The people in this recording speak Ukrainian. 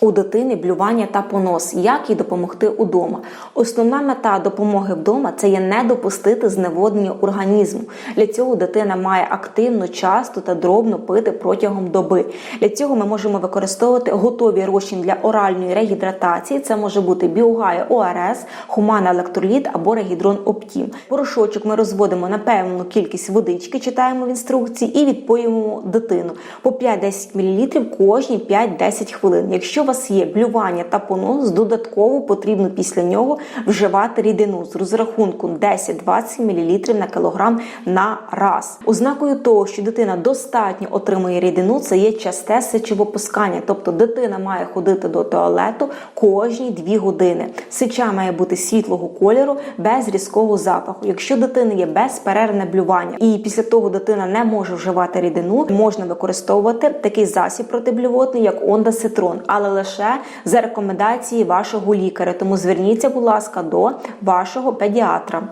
У дитини блювання та понос. Як їй допомогти удома? Основна мета допомоги вдома це є не допустити зневоднення організму. Для цього дитина має активно, часто та дробно пити протягом доби. Для цього ми можемо використовувати готові розчин для оральної регідратації. Це може бути біогая ОРС, хумана електроліт або регідрон Оптім. Порошочок ми розводимо на певну кількість водички, читаємо в інструкції і відпоюємо дитину по 5-10 мл кожні 5-10 хвилин. Якщо у вас є блювання та понос, додатково потрібно після нього вживати рідину з розрахунку 10-20 мл на кілограм на раз. Ознакою того, що дитина достатньо отримує рідину, це є часте сечовипускання, тобто дитина має ходити до туалету кожні 2 години. Сеча має бути світлого кольору, без різкого запаху. Якщо дитини є безперервне блювання, і після того дитина не може вживати рідину, можна використовувати такий засіб протиблювотний, як ондацетрон, але лише за рекомендації вашого лікаря. Тому зверніться, будь ласка, до вашого педіатра.